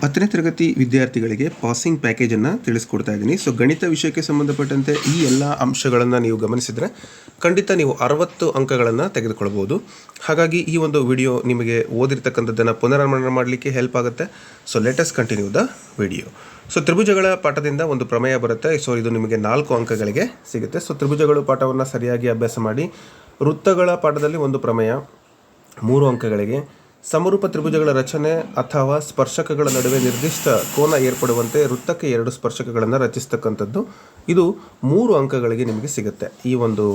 ಹತ್ತನೇ ತರಗತಿ ವಿದ್ಯಾರ್ಥಿಗಳಿಗೆ ಪಾಸಿಂಗ್ ಪ್ಯಾಕೇಜನ್ನು ತಿಳಿಸ್ಕೊಡ್ತಾ ಇದ್ದೀನಿ. ಸೊ ಗಣಿತ ವಿಷಯಕ್ಕೆ ಸಂಬಂಧಪಟ್ಟಂತೆ ಈ ಎಲ್ಲ ಅಂಶಗಳನ್ನು ನೀವು ಗಮನಿಸಿದರೆ ಖಂಡಿತ ನೀವು ಅರವತ್ತು ಅಂಕಗಳನ್ನು ತೆಗೆದುಕೊಳ್ಬೋದು. ಹಾಗಾಗಿ ಈ ಒಂದು ವಿಡಿಯೋ ನಿಮಗೆ ಓದಿರ್ತಕ್ಕಂಥದ್ದನ್ನು ಪುನರ್ಮರಣ ಮಾಡಲಿಕ್ಕೆ ಹೆಲ್ಪ್ ಆಗುತ್ತೆ. So let's continue the video so ತ್ರಿಭುಜಗಳ ಪಾಠದಿಂದ ಒಂದು ಪ್ರಮೇಯ ಬರುತ್ತೆ. ಸೊ ಇದು ನಿಮಗೆ ನಾಲ್ಕು ಅಂಕಗಳಿಗೆ ಸಿಗುತ್ತೆ. ಸೊ ತ್ರಿಭುಜಗಳು ಪಾಠವನ್ನು ಸರಿಯಾಗಿ ಅಭ್ಯಾಸ ಮಾಡಿ ವೃತ್ತಗಳ ಪಾಠದಲ್ಲಿ ಒಂದು ಪ್ರಮೇಯ ಮೂರು ಅಂಕಗಳಿಗೆ ಸಮರೂಪ ತ್ರಿಭುಜಗಳ ರಚನೆ ಅಥವಾ ಸ್ಪರ್ಶಕಗಳ ನಡುವೆ ನಿರ್ದಿಷ್ಟ ಕೋನ ಏರ್ಪಡುವಂತೆ ವೃತ್ತಕ್ಕೆ ಎರಡು ಸ್ಪರ್ಶಕಗಳನ್ನು ರಚಿಸ್ತಕ್ಕಂಥದ್ದು. ಇದು ಮೂರು ಅಂಕಗಳಿಗೆ ನಿಮಗೆ ಸಿಗುತ್ತೆ. ಈ ಒಂದು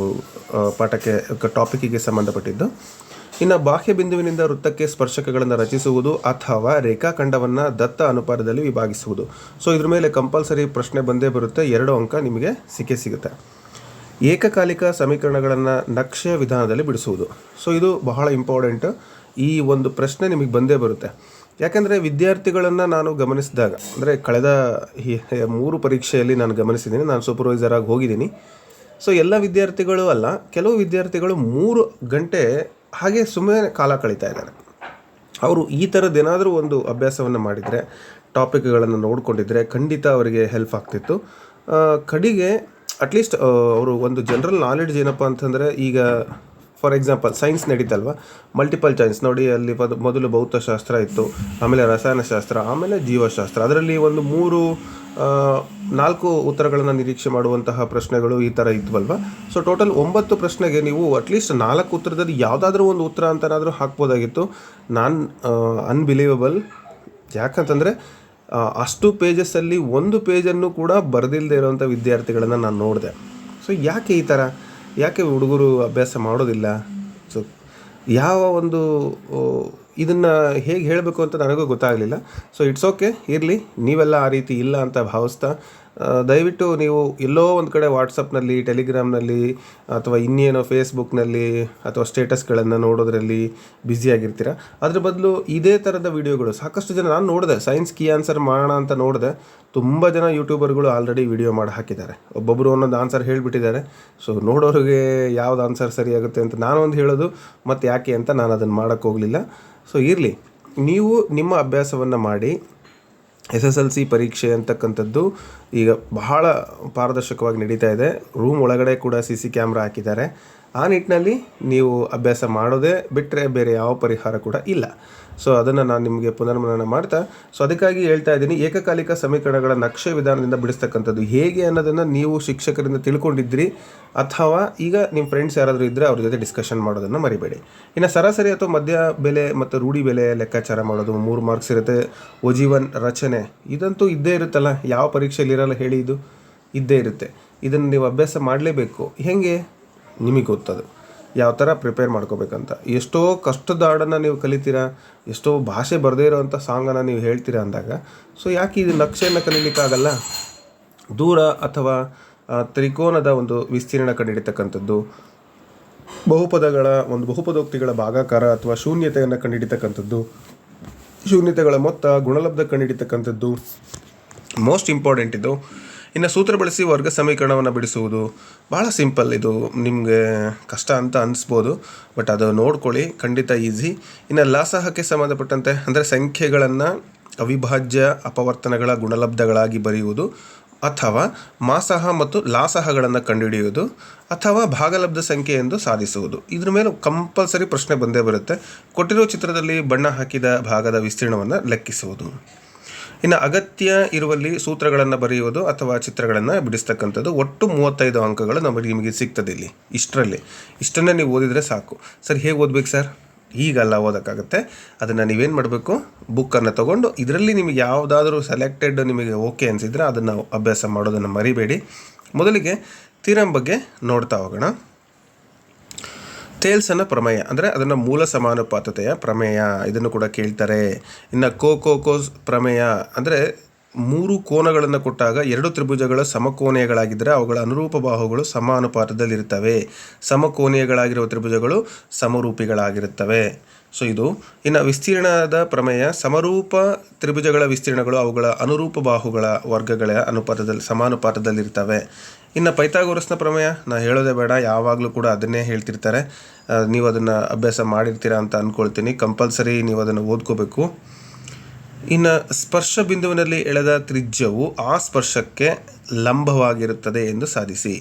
ಪಾಠಕ್ಕೆ ಟಾಪಿಕ್ಕಿಗೆ ಸಂಬಂಧಪಟ್ಟಿದ್ದು. ಇನ್ನು ಬಾಹ್ಯ ಬಿಂದುವಿನಿಂದ ವೃತ್ತಕ್ಕೆ ಸ್ಪರ್ಶಕಗಳನ್ನು ರಚಿಸುವುದು ಅಥವಾ ರೇಖಾಖಂಡವನ್ನು ದತ್ತ ಅನುಪಾತದಲ್ಲಿ ವಿಭಾಗಿಸುವುದು. ಸೊ ಇದ್ರ ಮೇಲೆ ಕಂಪಲ್ಸರಿ ಪ್ರಶ್ನೆ ಬಂದೇ ಬರುತ್ತೆ. ಎರಡು ಅಂಕ ನಿಮಗೆ ಸಿಕ್ಕೇ ಸಿಗುತ್ತೆ. ಏಕಕಾಲಿಕ ಸಮೀಕರಣಗಳನ್ನು ನಕ್ಷೆ ವಿಧಾನದಲ್ಲಿ ಬಿಡಿಸುವುದು. ಸೊ ಇದು ಬಹಳ ಇಂಪಾರ್ಟೆಂಟ್ ಈ ಒಂದು ಪ್ರಶ್ನೆ ನಿಮಗೆ ಬಂದೇ ಬರುತ್ತೆ. ಯಾಕೆಂದರೆ ವಿದ್ಯಾರ್ಥಿಗಳನ್ನು ನಾನು ಗಮನಿಸಿದಾಗ, ಅಂದರೆ ಕಳೆದ ಮೂರು ಪರೀಕ್ಷೆಯಲ್ಲಿ ನಾನು ಗಮನಿಸಿದ್ದೀನಿ, ನಾನು ಸೂಪರ್ವೈಸರ್ ಆಗಿ ಹೋಗಿದ್ದೀನಿ. ಸೊ ಎಲ್ಲ ವಿದ್ಯಾರ್ಥಿಗಳು ಅಲ್ಲ, ಕೆಲವು ವಿದ್ಯಾರ್ಥಿಗಳು ಮೂರು ಗಂಟೆ ಹಾಗೆ ಸುಮ್ಮನೆ ಕಾಲ ಕಳೀತಾ ಇದ್ದಾರೆ. ಅವರು ಈ ಥರದ್ದೇನಾದರೂ ಒಂದು ಅಭ್ಯಾಸವನ್ನು ಮಾಡಿದರೆ ಟಾಪಿಕ್ಗಳನ್ನು ನೋಡಿಕೊಂಡಿದ್ರೆ ಖಂಡಿತ ಅವರಿಗೆ ಹೆಲ್ಪ್ ಆಗ್ತಿತ್ತು. ಕಡೆಗೆ ಅಟ್ಲೀಸ್ಟ್ ಅವರು ಒಂದು ಜನರಲ್ ನಾಲೆಡ್ಜ್ ಏನಪ್ಪ ಅಂತಂದರೆ ಈಗ ಫಾರ್ ಎಕ್ಸಾಂಪಲ್ ಸೈನ್ಸ್ ನಡೀತಲ್ವ? ಮಲ್ಟಿಪಲ್ ಚಾಯ್ಸ್ ನೋಡಿ, ಅಲ್ಲಿ ಮೊದಲು ಭೌತಶಾಸ್ತ್ರ ಇತ್ತು, ಆಮೇಲೆ ರಸಾಯನಶಾಸ್ತ್ರ, ಆಮೇಲೆ ಜೀವಶಾಸ್ತ್ರ. ಅದರಲ್ಲಿ ಒಂದು ಮೂರು ನಾಲ್ಕು ಉತ್ತರಗಳನ್ನು ನಿರೀಕ್ಷೆ ಮಾಡುವಂತಹ ಪ್ರಶ್ನೆಗಳು ಈ ಥರ ಇದ್ವಲ್ವ? ಸೊ ಟೋಟಲ್ ಒಂಬತ್ತು ಪ್ರಶ್ನೆಗೆ ನೀವು ಅಟ್ಲೀಸ್ಟ್ ನಾಲ್ಕು ಉತ್ತರದಲ್ಲಿ ಯಾವುದಾದ್ರೂ ಒಂದು ಉತ್ತರ ಅಂತನಾದರೂ ಹಾಕ್ಬೋದಾಗಿತ್ತು. ನಾನ್ ಅನ್ಬಿಲೀವಬಲ್ ಯಾಕಂತಂದರೆ ಅಷ್ಟು ಪೇಜಸ್ಸಲ್ಲಿ ಒಂದು ಪೇಜನ್ನು ಕೂಡ ಬರೆದಿಲ್ಲದೆ ಇರೋವಂಥ ವಿದ್ಯಾರ್ಥಿಗಳನ್ನು ನಾನು ನೋಡಿದೆ. ಸೊ ಯಾಕೆ ಈ ಥರ ಯಾಕೆ ಹುಡುಗರು ಅಭ್ಯಾಸ ಮಾಡೋದಿಲ್ಲ? ಸೊ ಯಾವ ಒಂದು ಇದನ್ನು ಹೇಗೆ ಹೇಳಬೇಕು ಅಂತ ನನಗೂ ಗೊತ್ತಾಗಲಿಲ್ಲ. ಸೊ ಇಟ್ಸ್ ಓಕೆ ಇರಲಿ. ನೀವೆಲ್ಲ ಆ ರೀತಿ ಇಲ್ಲ ಅಂತ ಭಾವಿಸ್ತಾ ದಯವಿಟ್ಟು ನೀವು ಎಲ್ಲೋ ಒಂದು ಕಡೆ ವಾಟ್ಸಪ್ನಲ್ಲಿ ಟೆಲಿಗ್ರಾಮ್ನಲ್ಲಿ ಅಥವಾ ಇನ್ನೇನೋ ಫೇಸ್ಬುಕ್ನಲ್ಲಿ ಅಥವಾ ಸ್ಟೇಟಸ್ಗಳನ್ನು ನೋಡೋದ್ರಲ್ಲಿ ಬ್ಯುಸಿಯಾಗಿರ್ತೀರ ಅದ್ರ ಬದಲು ಇದೇ ಥರದ ವಿಡಿಯೋಗಳು ಸಾಕಷ್ಟು ಜನ ನಾನು ನೋಡಿದೆ. ಸೈನ್ಸ್ ಕೀ ಆನ್ಸರ್ ಮಾಡೋಣ ಅಂತ ನೋಡಿದೆ. ತುಂಬ ಜನ ಯೂಟ್ಯೂಬರ್ಗಳು ಆಲ್ರೆಡಿ ವಿಡಿಯೋ ಮಾಡಿ ಹಾಕಿದ್ದಾರೆ. ಒಬ್ಬೊಬ್ಬರು ಒಂದೊಂದು ಆನ್ಸರ್ ಹೇಳಿಬಿಟ್ಟಿದ್ದಾರೆ. ಸೊ ನೋಡೋರಿಗೆ ಯಾವ್ದು ಆನ್ಸರ್ ಸರಿಯಾಗುತ್ತೆ ಅಂತ ನಾನು ಒಂದು ಹೇಳೋದು ಮತ್ತು ಯಾಕೆ ಅಂತ ನಾನು ಅದನ್ನು ಮಾಡೋಕ್ಕೆ ಹೋಗಲಿಲ್ಲ. ಸೊ ಇರಲಿ. ನೀವು ನಿಮ್ಮ ಅಭ್ಯಾಸವನ್ನು ಮಾಡಿ ಎಸ್ ಎಸ್ ಎಲ್ ಸಿ ಪರೀಕ್ಷೆ ಅಂತಕ್ಕಂಥದ್ದು ಈಗ ಬಹಳ ಪಾರದರ್ಶಕವಾಗಿ ನಡೀತಾ ಇದೆ. ರೂಮ್ ಒಳಗಡೆ ಕೂಡ ಸಿ ಸಿ ಕ್ಯಾಮ್ರಾ ಹಾಕಿದ್ದಾರೆ. ಆ ನಿಟ್ಟಿನಲ್ಲಿ ನೀವು ಅಭ್ಯಾಸ ಮಾಡೋದೇ ಬಿಟ್ಟರೆ ಬೇರೆ ಯಾವ ಪರಿಹಾರ ಕೂಡ ಇಲ್ಲ. ಸೊ ಅದನ್ನು ನಾನು ನಿಮಗೆ ಪುನರ್ಮನನ ಮಾಡ್ತಾ ಸೊ ಅದಕ್ಕಾಗಿ ಹೇಳ್ತಾ ಇದ್ದೀನಿ, ಏಕಕಾಲಿಕ ಸಮೀಕರಣಗಳ ನಕ್ಷೆ ವಿಧಾನದಿಂದ ಬಿಡಿಸ್ತಕ್ಕಂಥದ್ದು ಹೇಗೆ ಅನ್ನೋದನ್ನು ನೀವು ಶಿಕ್ಷಕರಿಂದ ತಿಳ್ಕೊಂಡಿದ್ರಿ, ಅಥವಾ ಈಗ ನಿಮ್ಮ ಫ್ರೆಂಡ್ಸ್ ಯಾರಾದರೂ ಇದ್ದರೆ ಅವ್ರ ಜೊತೆ ಡಿಸ್ಕಷನ್ ಮಾಡೋದನ್ನು ಮರಿಬೇಡಿ. ಇನ್ನು ಸರಾಸರಿ ಅಥವಾ ಮಧ್ಯ ಬೆಲೆ ಮತ್ತು ರೂಢಿ ಬೆಲೆ ಲೆಕ್ಕಾಚಾರ ಮಾಡೋದು, ಮೂರು ಮಾರ್ಕ್ಸ್ ಇರುತ್ತೆ, ಒಜೀವನ್ ರಚನೆ, ಇದಂತೂ ಇದ್ದೇ ಇರುತ್ತಲ್ಲ, ಯಾವ ಪರೀಕ್ಷೆಯಲ್ಲಿ ಇರಲ್ಲ ಹೇಳಿ ಇದು, ಇದ್ದೇ ಇರುತ್ತೆ. ಇದನ್ನು ನೀವು ಅಭ್ಯಾಸ ಮಾಡಲೇಬೇಕು. ಹೇಗೆ? ನಿಮಗೆ ಗೊತ್ತದು. ಯಾವ ಥರ ಪ್ರಿಪೇರ್ ಮಾಡ್ಕೋಬೇಕಂತ. ಎಷ್ಟೋ ಕಷ್ಟದ ಹಾಡನ್ನು ನೀವು ಕಲಿತೀರಾ, ಎಷ್ಟೋ ಭಾಷೆ ಬರದೇ ಇರೋವಂಥ ಸಾಂಗನ್ನು ನೀವು ಹೇಳ್ತೀರಾ ಅಂದಾಗ, ಸೊ ಯಾಕೆ ಇದು ನಕ್ಷೆಯನ್ನು ಕಲೀಲಿಕ್ಕಾಗಲ್ಲ? ದೂರ ಅಥವಾ ತ್ರಿಕೋನದ ಒಂದು ವಿಸ್ತೀರ್ಣ ಕಂಡುಹಿಡಿತಕ್ಕಂಥದ್ದು ಬಹುಪದಗಳ, ಒಂದು ಬಹುಪದೋಕ್ತಿಗಳ ಭಾಗಾಕಾರ ಅಥವಾ ಶೂನ್ಯತೆಯನ್ನು ಕಂಡುಹಿಡಿತಕ್ಕಂಥದ್ದು ಶೂನ್ಯತೆಗಳ ಮೊತ್ತ, ಗುಣಲಬ್ಧ ಕಂಡುಹಿಡಿತಕ್ಕಂಥದ್ದು ಮೋಸ್ಟ್ ಇಂಪಾರ್ಟೆಂಟ್ ಇದು. ಇನ್ನು ಸೂತ್ರ ಬಳಸಿ ವರ್ಗ ಸಮೀಕರಣವನ್ನು ಬಿಡಿಸುವುದು ಭಾಳ ಸಿಂಪಲ್. ಇದು ನಿಮಗೆ ಕಷ್ಟ ಅಂತ ಅನಿಸ್ಬೋದು, ಬಟ್ ಅದು ನೋಡ್ಕೊಳ್ಳಿ, ಖಂಡಿತ ಈಸಿ. ಇನ್ನು ಲಾಸಹಕ್ಕೆ ಸಂಬಂಧಪಟ್ಟಂತೆ ಅಂದರೆ ಸಂಖ್ಯೆಗಳನ್ನು ಅವಿಭಾಜ್ಯ ಅಪವರ್ತನಗಳ ಗುಣಲಬ್ಧಗಳಾಗಿ ಬರೆಯುವುದು ಅಥವಾ ಮಾಸಹ ಮತ್ತು ಲಾಸಹಗಳನ್ನು ಕಂಡುಹಿಡಿಯುವುದು ಅಥವಾ ಭಾಗಲಬ್ಧ ಸಂಖ್ಯೆ ಎಂದು ಸಾಧಿಸುವುದು. ಇದ್ರ ಮೇಲೆ ಕಂಪಲ್ಸರಿ ಪ್ರಶ್ನೆ ಬಂದೇ ಬರುತ್ತೆ. ಕೊಟ್ಟಿರೋ ಚಿತ್ರದಲ್ಲಿ ಬಣ್ಣ ಹಾಕಿದ ಭಾಗದ ವಿಸ್ತೀರ್ಣವನ್ನು ಲೆಕ್ಕಿಸುವುದು. ಇನ್ನು ಅಗತ್ಯ ಇರುವಲ್ಲಿ ಸೂತ್ರಗಳನ್ನು ಬರೆಯುವುದು ಅಥವಾ ಚಿತ್ರಗಳನ್ನು ಬಿಡಿಸ್ತಕ್ಕಂಥದ್ದು ಒಟ್ಟು ಮೂವತ್ತೈದು ಅಂಕಗಳು ನಮಗೆ ನಿಮಗೆ ಸಿಗ್ತದೆ ಇಲ್ಲಿ, ಇಷ್ಟರಲ್ಲಿ. ಇಷ್ಟನ್ನೇ ನೀವು ಓದಿದರೆ ಸಾಕು. ಸರ್, ಹೇಗೆ ಓದ್ಬೇಕು ಸರ್? ಈಗಲ್ಲ ಓದೋಕ್ಕಾಗುತ್ತೆ. ಅದನ್ನು ನೀವೇನು ಮಾಡಬೇಕು? ಬುಕ್ಕನ್ನು ತೊಗೊಂಡು ಇದರಲ್ಲಿ ನಿಮಗೆ ಯಾವುದಾದ್ರೂ ಸೆಲೆಕ್ಟೆಡ್ ನಿಮಗೆ ಓಕೆ ಅನಿಸಿದರೆ ಅದನ್ನು ಅಭ್ಯಾಸ ಮಾಡೋದನ್ನು ಮರಿಬೇಡಿ. ಮೊದಲಿಗೆ ಥಿರಮ್ ಬಗ್ಗೆ ನೋಡ್ತಾ ಹೋಗೋಣ. ತೇಲ್ಸನ ಪ್ರಮೇಯ, ಅಂದರೆ ಅದನ್ನು ಮೂಲ ಸಮಾನುಪಾತತೆಯ ಪ್ರಮೇಯ ಇದನ್ನು ಕೂಡ ಕೇಳ್ತಾರೆ. ಇನ್ನು ಕೋ ಕೋ ಕೋ ಪ್ರಮೇಯ, ಅಂದರೆ ಮೂರು ಕೋನಗಳನ್ನು ಕೊಟ್ಟಾಗ ಎರಡು ತ್ರಿಭುಜಗಳ ಸಮಕೋನೀಯಗಳಾಗಿದ್ದರೆ ಅವುಗಳ ಅನುರೂಪ ಬಾಹುಗಳು ಸಮಾನುಪಾತದಲ್ಲಿರ್ತವೆ ಸಮಕೋನೀಯಗಳಾಗಿರುವ ತ್ರಿಭುಜಗಳು ಸಮರೂಪಿಗಳಾಗಿರುತ್ತವೆ. ಸೊ ಇದು ಇನ್ನು ವಿಸ್ತೀರ್ಣದ ಪ್ರಮೇಯ ಸಮರೂಪ ತ್ರಿಭುಜಗಳ ವಿಸ್ತೀರ್ಣಗಳು ಅವುಗಳ ಅನುರೂಪ ಬಾಹುಗಳ ವರ್ಗಗಳ ಅನುಪಾತದಲ್ಲಿ ಸಮಾನುಪಾತದಲ್ಲಿರ್ತವೆ. ಇನ್ನು ಪೈಥಾಗೋರಸ್ನ ಪ್ರಮೇಯ, ನಾ ಹೇಳೋದೇ ಬೇಡ, ಯಾವಾಗಲೂ ಕೂಡ ಅದನ್ನೇ ಹೇಳ್ತಿರ್ತಾರೆ. ನೀವು ಅದನ್ನು ಅಭ್ಯಾಸ ಮಾಡಿರ್ತೀರಾ ಅಂತ ಅಂದ್ಕೊಳ್ತೀನಿ ಕಂಪಲ್ಸರಿ ನೀವು ಅದನ್ನು ಓದ್ಕೋಬೇಕು. ಇನ್ನು ಸ್ಪರ್ಶ ಬಿಂದುವಿನಲ್ಲಿ ಎಳೆದ ತ್ರಿಜ್ಯವು ಆ ಸ್ಪರ್ಶಕ್ಕೆ ಲಂಬವಾಗಿರುತ್ತದೆ ಎಂದು ಸಾಧಿಸಿ.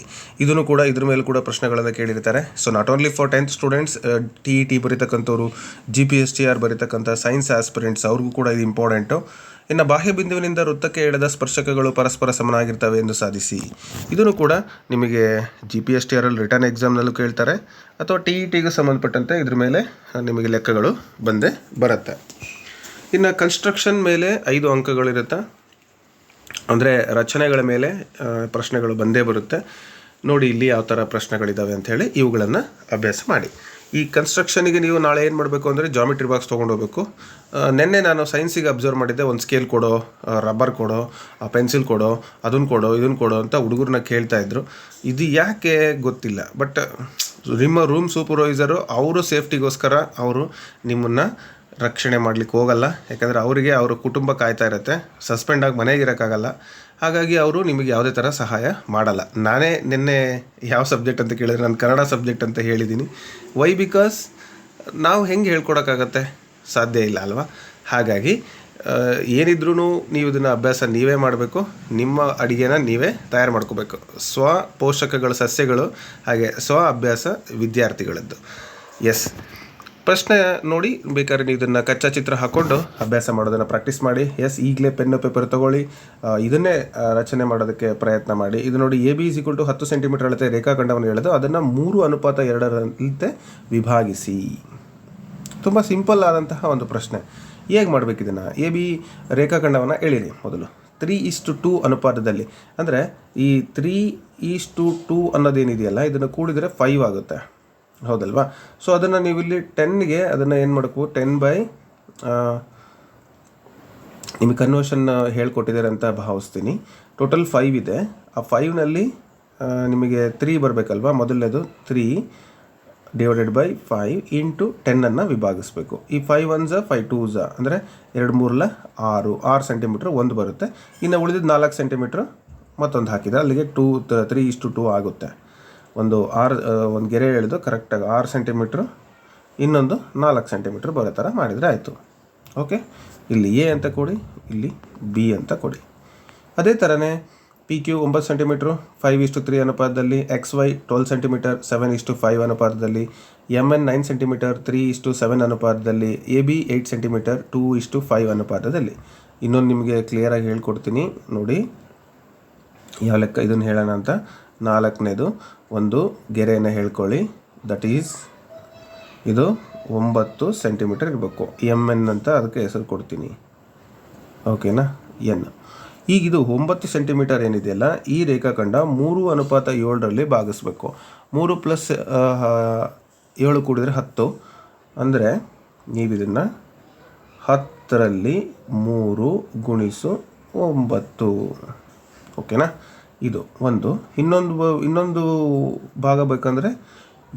ಇದನ್ನು ಕೂಡ ಇದ್ರ ಮೇಲೆ ಕೂಡ ಪ್ರಶ್ನೆಗಳನ್ನು ಕೇಳಿರ್ತಾರೆ. So not only for tenth students T E T ಬರೀತಕ್ಕಂಥವ್ರು G P S T R ಬರೀತಕ್ಕಂಥ science aspirants ಅವ್ರಿಗೂ ಕೂಡ ಇದು ಇಂಪಾರ್ಟೆಂಟು ಇನ್ನು ಬಾಹ್ಯ ಬಿಂದುವಿನಿಂದ ವೃತ್ತಕ್ಕೆ ಎಳೆದ ಸ್ಪರ್ಶಕಗಳು ಪರಸ್ಪರ ಸಮನಾಗಿರ್ತವೆ ಎಂದು ಸಾಧಿಸಿ. ಇದನ್ನು ಕೂಡ ನಿಮಗೆ ಜಿ ಪಿ ಎಸ್ ಟಿ ಆರಲ್ಲಿ ರಿಟರ್ನ್ ಎಕ್ಸಾಮ್ನಲ್ಲೂ ಕೇಳ್ತಾರೆ. ಅಥವಾ ಟಿ ಇ ಟಿಗೂ ಸಂಬಂಧಪಟ್ಟಂತೆ ಇದ್ರ ಮೇಲೆ ನಿಮಗೆ ಲೆಕ್ಕಗಳು ಬಂದೇ ಬರುತ್ತೆ. ಇನ್ನು ಕನ್ಸ್ಟ್ರಕ್ಷನ್ ಮೇಲೆ ಐದು ಅಂಕಗಳಿರುತ್ತೆ? ಅಂದರೆ ರಚನೆಗಳ ಮೇಲೆ ಪ್ರಶ್ನೆಗಳು ಬಂದೇ ಬರುತ್ತೆ. ನೋಡಿ ಇಲ್ಲಿ ಯಾವ ಥರ ಪ್ರಶ್ನೆಗಳಿದ್ದಾವೆ ಅಂಥೇಳಿ ಇವುಗಳನ್ನು ಅಭ್ಯಾಸ ಮಾಡಿ. ಈ ಕನ್ಸ್ಟ್ರಕ್ಷನಿಗೆ ನೀವು ನಾಳೆ ಏನು ಮಾಡಬೇಕು ಅಂದರೆ ಜಾಮಿಟ್ರಿ ಬಾಕ್ಸ್ ತೊಗೊಂಡು ಹೋಗಬೇಕು. ನಿನ್ನೆ ನಾನು ಸೈನ್ಸಿಗೆ ಅಬ್ಸರ್ವ್ ಮಾಡಿದ್ದೆ, ಒಂದು ಸ್ಕೇಲ್ ಕೊಡೋ ರಬ್ಬರ್ ಕೊಡೋ ಪೆನ್ಸಿಲ್ ಕೊಡೋ ಅದನ್ನು ಕೊಡೋ ಇದನ್ನು ಕೊಡೋ ಅಂತ ಹುಡುಗರನ್ನ ಕೇಳ್ತಾ ಇದ್ರು. ಇದು ಯಾಕೆ ಗೊತ್ತಿಲ್ಲ? ಬಟ್ ನಿಮ್ಮ ರೂಮ್ ಸೂಪರ್ವೈಸರು ಅವರು ಸೇಫ್ಟಿಗೋಸ್ಕರ ಅವರು ನಿಮ್ಮನ್ನು ರಕ್ಷಣೆ ಮಾಡಲಿಕ್ಕೆ ಹೋಗಲ್ಲ. ಯಾಕಂದರೆ ಅವರಿಗೆ ಅವರ ಕುಟುಂಬ ಕಾಯ್ತಾ ಇರುತ್ತೆ. ಸಸ್ಪೆಂಡ್ ಆಗಿ ಮನೆಗೆ ಇರೋಕ್ಕಾಗಲ್ಲ. ಹಾಗಾಗಿ ಅವರು ನಿಮಗೆ ಯಾವುದೇ ಥರ ಸಹಾಯ ಮಾಡಲ್ಲ. ನಾನೇ ನಿನ್ನೆ ಯಾವ ಸಬ್ಜೆಕ್ಟ್ ಅಂತ ಕೇಳಿದ್ರೆ ನಾನು ಕನ್ನಡ ಸಬ್ಜೆಕ್ಟ್ ಅಂತ ಹೇಳಿದ್ದೀನಿ. ವೈ ಬಿಕಾಸ್ ನಾವು ಹೆಂಗೆ ಹೇಳ್ಕೊಡೋಕ್ಕಾಗತ್ತೆ? ಸಾಧ್ಯ ಇಲ್ಲ ಅಲ್ವಾ? ಹಾಗಾಗಿ ಏನಿದ್ರೂ ನೀವು ಇದನ್ನು ಅಭ್ಯಾಸ ನೀವೇ ಮಾಡಬೇಕು. ನಿಮ್ಮ ಅಡುಗೆನ ನೀವೇ ತಯಾರು ಮಾಡ್ಕೋಬೇಕು. ಸ್ವ ಪೋಷಕಗಳು, ಸಸ್ಯಗಳು, ಹಾಗೆ ಸ್ವ ಅಭ್ಯಾಸ ವಿದ್ಯಾರ್ಥಿಗಳದ್ದು. ಎಸ್ ಪ್ರಶ್ನೆ ನೋಡಿ, ಬೇಕಾದ್ರೆ ನೀವು ಇದನ್ನು ಕಚ್ಚಾ ಚಿತ್ರ ಹಾಕ್ಕೊಂಡು ಅಭ್ಯಾಸ ಮಾಡೋದನ್ನು ಪ್ರಾಕ್ಟೀಸ್ ಮಾಡಿ. ಎಸ್ ಈಗಲೇ ಪೆನ್ನು ಪೇಪರ್ ತೊಗೊಳ್ಳಿ. ಇದನ್ನೇ ರಚನೆ ಮಾಡೋದಕ್ಕೆ ಪ್ರಯತ್ನ ಮಾಡಿ. ಇದು ನೋಡಿ ಎ ಬಿ ಇಸ್ ಟು ಹತ್ತು ಸೆಂಟಿಮೀಟರ್ ಅಳತೆ ರೇಖಾಖಂಡವನ್ನು ಎಳೆದು ಅದನ್ನು ಮೂರು ಅನುಪಾತ ಎರಡರಂತೆ ವಿಭಾಗಿಸಿ. ತುಂಬ ಸಿಂಪಲ್ ಆದಂತಹ ಒಂದು ಪ್ರಶ್ನೆ. ಹೇಗೆ ಮಾಡಬೇಕು ಇದನ್ನು? ಎ ಬಿ ರೇಖಾಖಂಡವನ್ನು ಎಳೀರಿ ಮೊದಲು. ತ್ರೀ ಇಸ್ಟು ಟೂ ಅನುಪಾತದಲ್ಲಿ. ಅಂದರೆ ಈ ತ್ರೀ ಈಸ್ಟು ಟೂ ಅನ್ನೋದೇನಿದೆಯಲ್ಲ, ಇದನ್ನು ಕೂಡಿದರೆ ಫೈವ್ ಆಗುತ್ತೆ. ಹೌದಲ್ವಾ? ಸೊ ಅದನ್ನು ನೀವಿಲ್ಲಿ ಟೆನ್ಗೆ ಅದನ್ನು ಏನು ಮಾಡಬೇಕು? ಟೆನ್ ಬೈ ನಿಮಗೆ ಕನ್ವರ್ಷನ್ ಹೇಳ್ಕೊಟ್ಟಿದ್ದಾರೆ ಅಂತ ಭಾವಿಸ್ತೀನಿ. ಟೋಟಲ್ ಫೈವ್ ಇದೆ. ಆ ಫೈವ್ನಲ್ಲಿ ನಿಮಗೆ ತ್ರೀ ಬರಬೇಕಲ್ವಾ? ಮೊದಲನೇದು three divided by five into ಟೆನ್ನನ್ನು ವಿಭಾಗಿಸ್ಬೇಕು. ಈ ಫೈವ್ ಒನ್ ಝ ಫೈವ್ ಟೂ ಝ ಅಂದರೆ ಎರಡು ಮೂರಲ್ಲ ಆರು ಆರು ಸೆಂಟಿಮೀಟ್ರ್ ಒಂದು ಬರುತ್ತೆ. ಇನ್ನು ಉಳಿದಿದ್ದು ನಾಲ್ಕು ಸೆಂಟಿಮೀಟ್ರ್ ಮತ್ತೊಂದು ಹಾಕಿದರೆ ಅಲ್ಲಿಗೆ ಟೂ ತ್ರೀ ಇಷ್ಟು ಟೂ ಆಗುತ್ತೆ. ಒಂದು ಆರು ಒಂದು ಗೆರೆ ಎಳೆದು ಕರೆಕ್ಟಾಗಿ ಆರು ಸೆಂಟಿಮೀಟ್ರು ಇನ್ನೊಂದು ನಾಲ್ಕು ಸೆಂಟಿಮೀಟ್ರ್ ಬರೋ ಥರ ಮಾಡಿದರೆ ಆಯಿತು. ಓಕೆ ಇಲ್ಲಿ ಎ ಅಂತ ಕೊಡಿ, ಇಲ್ಲಿ ಬಿ ಅಂತ ಕೊಡಿ. ಅದೇ ಥರನೇ ಪಿ ಕ್ಯೂ ಒಂಬತ್ತು ಸೆಂಟಿಮೀಟ್ರು ಫೈವ್ ಇಷ್ಟು ತ್ರೀ ಅನುಪಾತದಲ್ಲಿ X Y twelve centimetre seven ಇಷ್ಟು ಫೈವ್ ಅನುಪಾತದಲ್ಲಿ M N nine centimetre three ಇಷ್ಟು ಸೆವೆನ್ ಅನುಪಾತದಲ್ಲಿ A B eight centimetre two ಇಷ್ಟು ಫೈವ್ ಅನುಪಾತದಲ್ಲಿ. ಇನ್ನೊಂದು ನಿಮಗೆ ಕ್ಲಿಯರಾಗಿ ಹೇಳ್ಕೊಡ್ತೀನಿ. ನೋಡಿ, ಯಾವ ಲೆಕ್ಕ ಇದನ್ನು ಹೇಳೋಣ ಅಂತ. ನಾಲ್ಕನೇದು ಒಂದು ಗೆರೆಯನ್ನು ಹೇಳ್ಕೊಳ್ಳಿ. ದಟ್ ಈಸ್ ಇದು ಒಂಬತ್ತು ಸೆಂಟಿಮೀಟರ್ ಇರಬೇಕು. ಎಂ ಎನ್ ಅಂತ ಅದಕ್ಕೆ ಹೆಸರು ಕೊಡ್ತೀನಿ. ಓಕೆನಾ ಎನ್ ಈಗ ಇದು ಒಂಬತ್ತು ಸೆಂಟಿಮೀಟರ್ ಏನಿದೆಯಲ್ಲ, ಈ ರೇಖಾಖಂಡ ಮೂರು ಅನುಪಾತ ಏಳರಲ್ಲಿ ಭಾಗಿಸ್ಬೇಕು. ಮೂರು ಪ್ಲಸ್ ಏಳು ಕೂಡಿದರೆ ಹತ್ತು. ಅಂದರೆ ನೀವು ಇದನ್ನು ಹತ್ತರಲ್ಲಿ ಮೂರು ಗುಣಿಸು ಒಂಬತ್ತು. ಓಕೆನಾ ಇದು ಒಂದು. ಇನ್ನೊಂದು ಬ- ಇನ್ನೊಂದು ಭಾಗ ಬೇಕಂದರೆ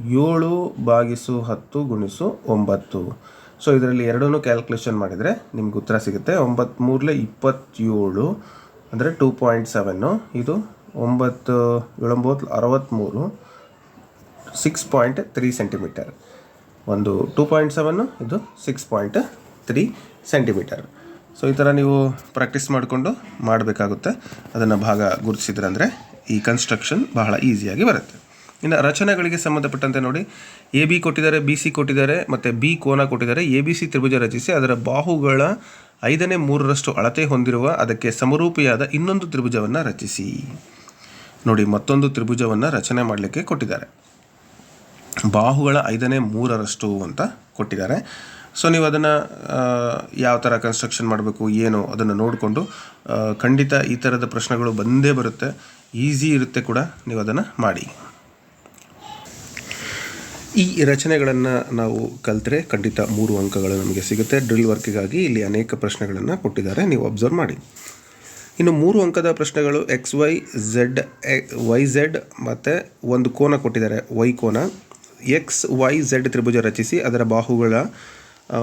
ಏಳು ಭಾಗಿಸು ಹತ್ತು ಗುಣಿಸು ಒಂಬತ್ತು. ಸೊ ಇದರಲ್ಲಿ ಎರಡನ್ನೂ ಕ್ಯಾಲ್ಕುಲೇಷನ್ ಮಾಡಿದರೆ ನಿಮ್ಗೆ ಉತ್ತರ ಸಿಗುತ್ತೆ. ಒಂಬತ್ತು ಮೂರಲೆ ಇಪ್ಪತ್ತೇಳು ಅಂದರೆ ಟೂ ಪಾಯಿಂಟ್ ಸೆವೆನ್ನು ಇದು ಒಂಬತ್ತು ಏಳೊಂಬತ್ತು ಅರವತ್ತ್ಮೂರು ಸಿಕ್ಸ್ ಪಾಯಿಂಟ್ ತ್ರೀ ಸೆಂಟಿಮೀಟರ್ ಒಂದು ಟೂ ಪಾಯಿಂಟ್ ಸೆವೆನ್ನು ಇದು six point three centimetre so ಈ ಥರ ನೀವು ಪ್ರಾಕ್ಟೀಸ್ ಮಾಡಿಕೊಂಡು ಮಾಡಬೇಕಾಗುತ್ತೆ. ಅದನ್ನು ಭಾಗ ಗುರುತಿಸಿದ್ರೆ ಅಂದರೆ ಈ ಕನ್ಸ್ಟ್ರಕ್ಷನ್ ಬಹಳ ಈಸಿಯಾಗಿ ಬರುತ್ತೆ. ಇನ್ನು ರಚನೆಗಳಿಗೆ ಸಂಬಂಧಪಟ್ಟಂತೆ ನೋಡಿ ಎ ಬಿ ಕೊಟ್ಟಿದ್ದಾರೆ ಬಿ ಸಿ ಕೊಟ್ಟಿದ್ದಾರೆ, ಮತ್ತು ಬಿ ಕೋನ ಕೊಟ್ಟಿದ್ದಾರೆ ಎ ಬಿ ಸಿ ತ್ರಿಭುಜ ರಚಿಸಿ ಅದರ ಬಾಹುಗಳ ಐದನೇ ಮೂರರಷ್ಟು ಅಳತೆ ಹೊಂದಿರುವ ಅದಕ್ಕೆ ಸಮರೂಪಿಯಾದ ಇನ್ನೊಂದು ತ್ರಿಭುಜವನ್ನು ರಚಿಸಿ. ನೋಡಿ, ಮತ್ತೊಂದು ತ್ರಿಭುಜವನ್ನು ರಚನೆ ಮಾಡಲಿಕ್ಕೆ ಕೊಟ್ಟಿದ್ದಾರೆ. ಬಾಹುಗಳ ಐದನೇ ಮೂರರಷ್ಟು ಅಂತ ಕೊಟ್ಟಿದ್ದಾರೆ. ಸೊ ನೀವು ಅದನ್ನು ಯಾವ ಥರ ಕನ್ಸ್ಟ್ರಕ್ಷನ್ ಮಾಡಬೇಕು, ಏನು ಅದನ್ನು ನೋಡಿಕೊಂಡು ಖಂಡಿತ ಈ ಥರದ ಪ್ರಶ್ನೆಗಳು ಬಂದೇ ಬರುತ್ತೆ. ಈಸಿ ಇರುತ್ತೆ ಕೂಡ ನೀವು ಅದನ್ನು ಮಾಡಿ. ಈ ರಚನೆಗಳನ್ನು ನಾವು ಕಲಿತರೆ ಖಂಡಿತ ಮೂರು ಅಂಕಗಳು ನಮಗೆ ಸಿಗುತ್ತೆ. ಡ್ರಿಲ್ ವರ್ಕಿಗಾಗಿ ಇಲ್ಲಿ ಅನೇಕ ಪ್ರಶ್ನೆಗಳನ್ನು ಕೊಟ್ಟಿದ್ದಾರೆ. ನೀವು ಅಬ್ಸರ್ವ್ ಮಾಡಿ. ಇನ್ನು ಮೂರು ಅಂಕದ ಪ್ರಶ್ನೆಗಳು X Y Z Y Z ಮತ್ತು ಒಂದು ಕೋನ ಕೊಟ್ಟಿದ್ದಾರೆ. ವೈ ಕೋನ. ಎಕ್ಸ್ ವೈ ಝೆಡ್ ತ್ರಿಭುಜ ರಚಿಸಿ ಅದರ ಬಾಹುಗಳ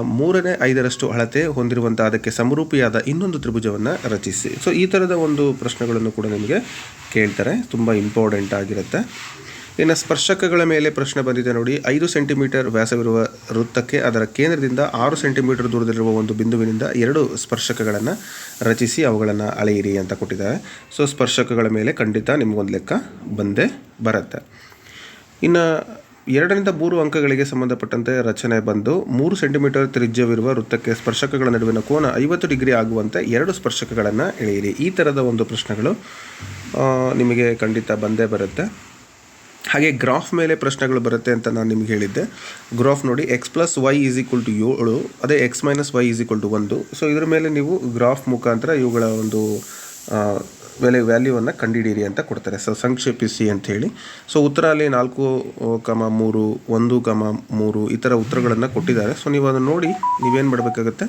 ಮೂರನೇ ಐದರಷ್ಟು ಅಳತೆ ಹೊಂದಿರುವಂಥ ಅದಕ್ಕೆ ಸಮರೂಪಿಯಾದ ಇನ್ನೊಂದು ತ್ರಿಭುಜವನ್ನು ರಚಿಸಿ. ಸೊ ಈ ಥರದ ಒಂದು ಪ್ರಶ್ನೆಗಳನ್ನು ಕೂಡ ನಿಮಗೆ ಕೇಳ್ತಾರೆ. ತುಂಬ ಇಂಪಾರ್ಟೆಂಟ್ ಆಗಿರುತ್ತೆ. ಇನ್ನು ಸ್ಪರ್ಶಕಗಳ ಮೇಲೆ ಪ್ರಶ್ನೆ ಬಂದಿದೆ ನೋಡಿ. ಐದು ಸೆಂಟಿಮೀಟರ್ ವ್ಯಾಸವಿರುವ ವೃತ್ತಕ್ಕೆ ಅದರ ಕೇಂದ್ರದಿಂದ ಆರು ಸೆಂಟಿಮೀಟರ್ ದೂರದಲ್ಲಿರುವ ಒಂದು ಬಿಂದುವಿನಿಂದ ಎರಡು ಸ್ಪರ್ಶಕಗಳನ್ನು ರಚಿಸಿ ಅವುಗಳನ್ನು ಅಳೆಯಿರಿ ಅಂತ ಕೊಟ್ಟಿದ್ದಾರೆ. ಸೊ ಸ್ಪರ್ಶಕಗಳ ಮೇಲೆ ಖಂಡಿತ ನಿಮಗೊಂದು ಲೆಕ್ಕ ಬಂದೇ ಬರುತ್ತೆ. ಇನ್ನು ಎರಡರಿಂದ ಮೂರು ಅಂಕಗಳಿಗೆ ಸಂಬಂಧಪಟ್ಟಂತೆ ರಚನೆ ಬಂದು ಮೂರು ಸೆಂಟಿಮೀಟರ್ ತ್ರಿಜ್ಯವಿರುವ ವೃತ್ತಕ್ಕೆ ಸ್ಪರ್ಶಕಗಳ ನಡುವಿನ ಕೋನ ಐವತ್ತು ಡಿಗ್ರಿ ಆಗುವಂತೆ ಎರಡು ಸ್ಪರ್ಶಕಗಳನ್ನು ಎಳೆಯಿರಿ. ಈ ಥರದ ಒಂದು ಪ್ರಶ್ನೆಗಳು ನಿಮಗೆ ಖಂಡಿತ ಬಂದೇ ಬರುತ್ತೆ. ಹಾಗೆ ಗ್ರಾಫ್ ಮೇಲೆ ಪ್ರಶ್ನೆಗಳು ಬರುತ್ತೆ ಅಂತ ನಾನು ನಿಮ್ಗೆ ಹೇಳಿದ್ದೆ. ಗ್ರಾಫ್ ನೋಡಿ X plus Y is equal to ಏಳು, ಅದೇ X minus Y is equal to ಒಂದು. ಸೊ ಇದ್ರ ಮೇಲೆ ನೀವು ಗ್ರಾಫ್ ಮುಖಾಂತರ ಇವುಗಳ ಒಂದು ಬೆಲೆ ವ್ಯಾಲ್ಯೂವನ್ನು ಕಂಡುಹಿಡೀರಿ ಅಂತ ಕೊಡ್ತಾರೆ. ಸೊ, ಸಂಕ್ಷೇಪಿಸಿ ಅಂಥೇಳಿ ಸೊ ಉತ್ತರ ಅಲ್ಲಿ ನಾಲ್ಕು ಕಮ, ಮೂರು, ಒಂದು, ಕಮ, ಮೂರು ಈ ಥರ ಉತ್ತರಗಳನ್ನು ಕೊಟ್ಟಿದ್ದಾರೆ. ಸೊ, ನೀವು ಅದನ್ನು ನೋಡಿ ನೀವೇನು ಮಾಡಬೇಕಾಗುತ್ತೆ?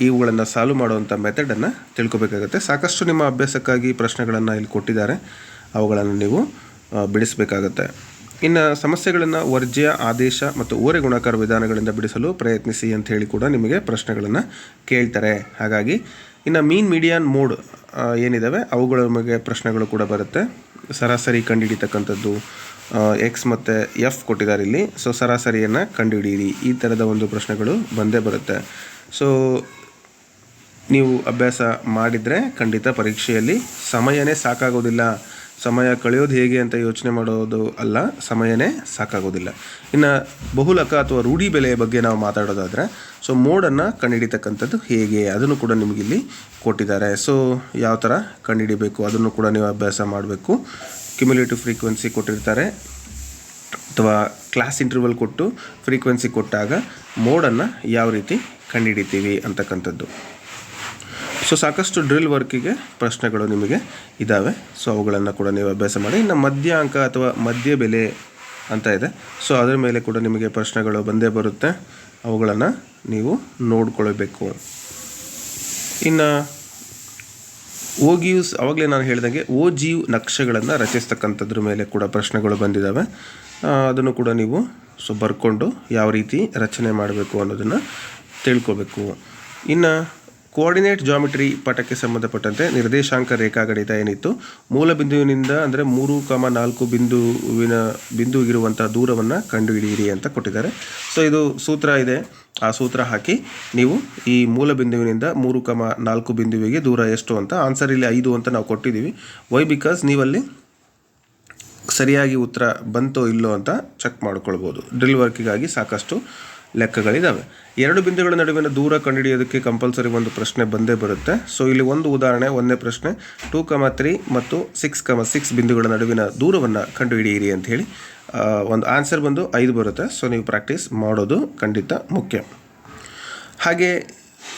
ಇವುಗಳನ್ನು ಸಾಲ್ವ್ ಮಾಡುವಂಥ ಮೆಥಡನ್ನು ತಿಳ್ಕೊಬೇಕಾಗುತ್ತೆ. ಸಾಕಷ್ಟು ನಿಮ್ಮ ಅಭ್ಯಾಸಕ್ಕಾಗಿ ಪ್ರಶ್ನೆಗಳನ್ನು ಇಲ್ಲಿ ಕೊಟ್ಟಿದ್ದಾರೆ. ಅವುಗಳನ್ನು ನೀವು ಬಿಡಿಸಬೇಕಾಗತ್ತೆ. ಇನ್ನು ಸಮಸ್ಯೆಗಳನ್ನು ವರ್ಜ್ಯ, ಆದೇಶ ಮತ್ತು ಓರೆ ಗುಣಾಕಾರ ವಿಧಾನಗಳಿಂದ ಬಿಡಿಸಲು ಪ್ರಯತ್ನಿಸಿ ಅಂತ ಹೇಳಿ ಕೂಡ ನಿಮಗೆ ಪ್ರಶ್ನೆಗಳನ್ನು ಕೇಳ್ತಾರೆ. ಹಾಗಾಗಿ ಇನ್ನು ಮೀನ್ ಮೀಡಿಯಾನ್ ಮೋಡ್ ಏನಿದ್ದಾವೆ ಅವುಗಳ ಬಗ್ಗೆ ಪ್ರಶ್ನೆಗಳು ಕೂಡ ಬರುತ್ತೆ. ಸರಾಸರಿ ಕಂಡುಹಿಡಿತಕ್ಕಂಥದ್ದು ಎಕ್ಸ್ ಮತ್ತು ಎಫ್ ಕೊಟ್ಟಿದ್ದಾರೆ ಇಲ್ಲಿ. ಸೊ ಸರಾಸರಿಯನ್ನು ಕಂಡುಹಿಡಿಯಿರಿ. ಈ ಥರದ ಒಂದು ಪ್ರಶ್ನೆಗಳು ಬಂದೇ ಬರುತ್ತೆ. ಸೊ ನೀವು ಅಭ್ಯಾಸ ಮಾಡಿದರೆ ಖಂಡಿತ ಪರೀಕ್ಷೆಯಲ್ಲಿ ಸಮಯನೇ ಸಾಕಾಗೋದಿಲ್ಲ. ಸಮಯ ಕಳೆಯೋದು ಹೇಗೆ ಅಂತ ಯೋಚನೆ ಮಾಡೋದು ಅಲ್ಲ, ಸಮಯನೇ ಸಾಕಾಗೋದಿಲ್ಲ. ಇನ್ನು ಬಹುಲಕ ಅಥವಾ ರೂಢಿ ಬೆಲೆಯ ಬಗ್ಗೆ ನಾವು ಮಾತಾಡೋದಾದರೆ ಸೊ ಮೋಡನ್ನು ಕಂಡುಹಿಡಿತಕ್ಕಂಥದ್ದು ಹೇಗೆ? ಅದನ್ನು ಕೂಡ ನಿಮಗಿಲ್ಲಿ ಕೊಟ್ಟಿದ್ದಾರೆ. ಸೊ ಯಾವ ಥರ ಕಂಡುಹಿಡಿಬೇಕು ಅದನ್ನು ಕೂಡ ನೀವು ಅಭ್ಯಾಸ ಮಾಡಬೇಕು. ಕ್ಯುಮ್ಯುಲೇಟಿವ್ ಫ್ರೀಕ್ವೆನ್ಸಿ ಕೊಟ್ಟಿರ್ತಾರೆ. ಅಥವಾ ಕ್ಲಾಸ್ ಇಂಟರ್ವಲ್ ಕೊಟ್ಟು ಫ್ರೀಕ್ವೆನ್ಸಿ ಕೊಟ್ಟಾಗ ಮೋಡನ್ನು ಯಾವ ರೀತಿ ಕಂಡುಹಿಡಿತೀವಿ ಅಂತಕ್ಕಂಥದ್ದು. ಸೊ ಸಾಕಷ್ಟು ಡ್ರಿಲ್ ವರ್ಕಿಗೆ ಪ್ರಶ್ನೆಗಳು ನಿಮಗೆ ಇದ್ದಾವೆ ಸೊ ಅವುಗಳನ್ನು ಕೂಡ ನೀವು ಅಭ್ಯಾಸ ಮಾಡಿ. ಇನ್ನು ಮಧ್ಯ ಅಂಕ ಅಥವಾ ಮಧ್ಯ ಬೆಲೆ ಅಂತ ಇದೆ. ಸೊ ಅದರ ಮೇಲೆ ಕೂಡ ನಿಮಗೆ ಪ್ರಶ್ನೆಗಳು ಬಂದೇ ಬರುತ್ತೆ. ಅವುಗಳನ್ನು ನೀವು ನೋಡ್ಕೊಳ್ಬೇಕು. ಇನ್ನು ಓಗಿಯೂಸ್ ಆವಾಗಲೇ ನಾನು ಹೇಳಿದಂಗೆ ಓ ಜಿಯು ನಕ್ಷೆಗಳನ್ನು ರಚಿಸ್ತಕ್ಕಂಥದ್ರ ಮೇಲೆ ಕೂಡ ಪ್ರಶ್ನೆಗಳು ಬಂದಿದ್ದಾವೆ ಅದನ್ನು ಕೂಡ ನೀವು ಸೊ, ಬರ್ಕೊಂಡು ಯಾವ ರೀತಿ ರಚನೆ ಮಾಡಬೇಕು ಅನ್ನೋದನ್ನು ತಿಳ್ಕೊಬೇಕು. ಇನ್ನು ಕೋಆರ್ಡಿನೇಟ್ ಜಾಮಿಟ್ರಿ ಪಾಠಕ್ಕೆ ಸಂಬಂಧಪಟ್ಟಂತೆ ನಿರ್ದೇಶಾಂಕ ರೇಖಾಗಣಿತ ಏನಿತ್ತು? ಮೂಲ ಬಿಂದುವಿನಿಂದ ಅಂದರೆ ಮೂರು ಕಾಮ ನಾಲ್ಕು ಬಿಂದುವಿನ ಬಿಂದುವಿಗಿರುವಂಥ ದೂರವನ್ನು ಕಂಡುಹಿಡಿಯಿರಿ ಅಂತ ಕೊಟ್ಟಿದ್ದಾರೆ. ಸೊ ಇದು ಸೂತ್ರ ಇದೆ. ಆ ಸೂತ್ರ ಹಾಕಿ ನೀವು ಈ ಮೂಲ ಬಿಂದುವಿನಿಂದ ಮೂರು ಕಮ ನಾಲ್ಕು ಬಿಂದುವಿಗೆ ದೂರ ಎಷ್ಟು ಅಂತ ಆನ್ಸರ್ ಇಲ್ಲಿ ಐದು ಅಂತ ನಾವು ಕೊಟ್ಟಿದ್ದೀವಿ. ವೈ ಬಿಕಾಸ್ ನೀವಲ್ಲಿ ಸರಿಯಾಗಿ ಉತ್ತರ ಬಂತೋ ಇಲ್ಲೋ ಅಂತ ಚೆಕ್ ಮಾಡ್ಕೊಳ್ಬೋದು. ಡ್ರಿಲ್ ವರ್ಕಿಗಾಗಿ ಸಾಕಷ್ಟು ಲೆಕ್ಕಗಳಿದ್ದಾವೆ ಎರಡು ಬಿಂದುಗಳ ನಡುವಿನ ದೂರ ಕಂಡುಹಿಡಿಯೋದಕ್ಕೆ ಕಂಪಲ್ಸರಿ ಒಂದು ಪ್ರಶ್ನೆ ಬಂದೇ ಬರುತ್ತೆ. ಸೊ ಇಲ್ಲಿ ಒಂದು ಉದಾಹರಣೆ ಒಂದನೇ ಪ್ರಶ್ನೆ. ಟೂ ಕಮ ತ್ರೀ ಮತ್ತು ಸಿಕ್ಸ್ ಕಮ ಸಿಕ್ಸ್ ಬಿಂದುಗಳ ನಡುವಿನ ದೂರವನ್ನು ಕಂಡುಹಿಡಿಯಿರಿ ಅಂತ ಹೇಳಿ ಒಂದು ಆನ್ಸರ್ ಬಂದು ಐದು ಬರುತ್ತೆ. ಸೊ ನೀವು ಪ್ರಾಕ್ಟೀಸ್ ಮಾಡೋದು ಖಂಡಿತ ಮುಖ್ಯ. ಹಾಗೆ